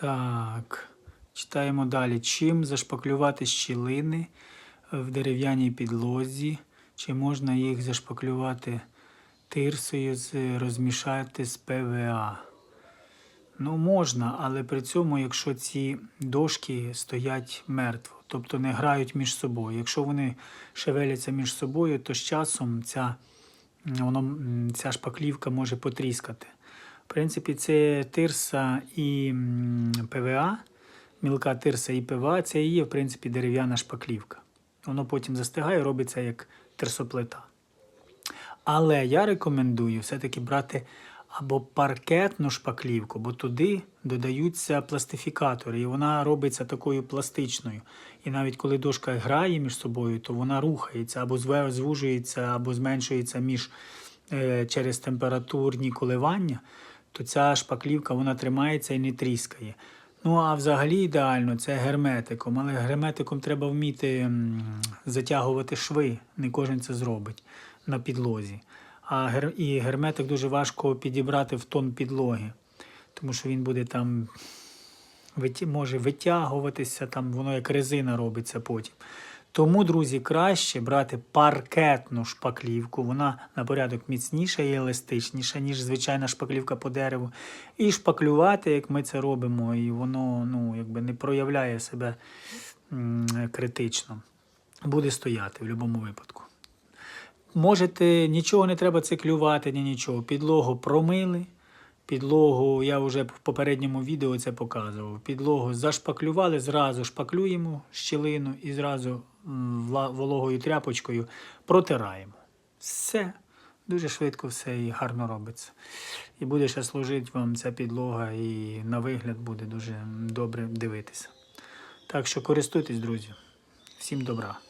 Так, читаємо далі. Чим зашпаклювати щілини в дерев'яній підлозі? Чи можна їх зашпаклювати тирсою, розмішати з ПВА? Ну, можна, але при цьому, якщо ці дошки стоять мертво, тобто не грають між собою. Якщо вони шевеляться між собою, то з часом ця, воно, ця шпаклівка може потріскати. В принципі, це тирса і ПВА, мілка тирса і ПВА, це і є, в принципі, дерев'яна шпаклівка. Воно потім застигає, робиться як терсоплита. Але я рекомендую все-таки брати або паркетну шпаклівку, бо туди додаються пластифікатори, і вона робиться такою пластичною. І навіть коли дошка грає між собою, то вона рухається або звужується, або зменшується між, е, через температурні коливання, то ця шпаклівка вона тримається і не тріскає. Ну а взагалі ідеально це герметиком, але герметиком треба вміти затягувати шви, не кожен це зробить на підлозі. А гер... і герметик дуже важко підібрати в тон підлоги, тому що він буде там може витягуватися, там воно як резина робиться потім. Тому, друзі, краще брати паркетну шпаклівку. Вона на порядок міцніша і еластичніша, ніж звичайна шпаклівка по дереву. І шпаклювати, як ми це робимо, і воно ну, якби не проявляє себе критично. Буде стояти в будь-якому випадку. Можете, нічого не треба циклювати, ні нічого. Підлогу промили. Підлогу, я вже в попередньому відео це показував. Підлогу зашпаклювали, зразу шпаклюємо щілину і зразу вологою тряпочкою протираємо. Все. Дуже швидко все і гарно робиться. І буде ще служити вам ця підлога, і на вигляд буде дуже добре дивитися. Так що користуйтесь, друзі. Всім добра.